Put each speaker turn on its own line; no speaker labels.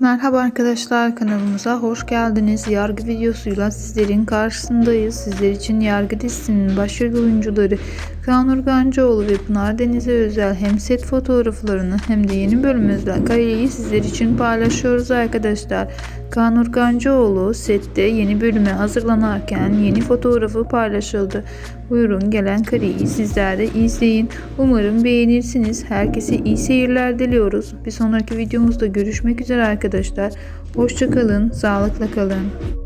Merhaba arkadaşlar kanalımıza hoş geldiniz. Yargı videosuyla sizlerin karşısındayız. Sizler için Yargı dizisinin başrol oyuncuları Kaan Urgancıoğlu ve Pınar Deniz'e özel hem set fotoğraflarını hem de yeni bölüm özel kareyi sizler için paylaşıyoruz arkadaşlar. Kaan Urgancıoğlu sette yeni bölüme hazırlanırken yeni fotoğrafı paylaşıldı. Buyurun gelen kareyi sizler de izleyin. Umarım beğenirsiniz. Herkese iyi seyirler diliyoruz. Bir sonraki videomuzda görüşmek üzere arkadaşlar. Hoşçakalın, sağlıkla kalın.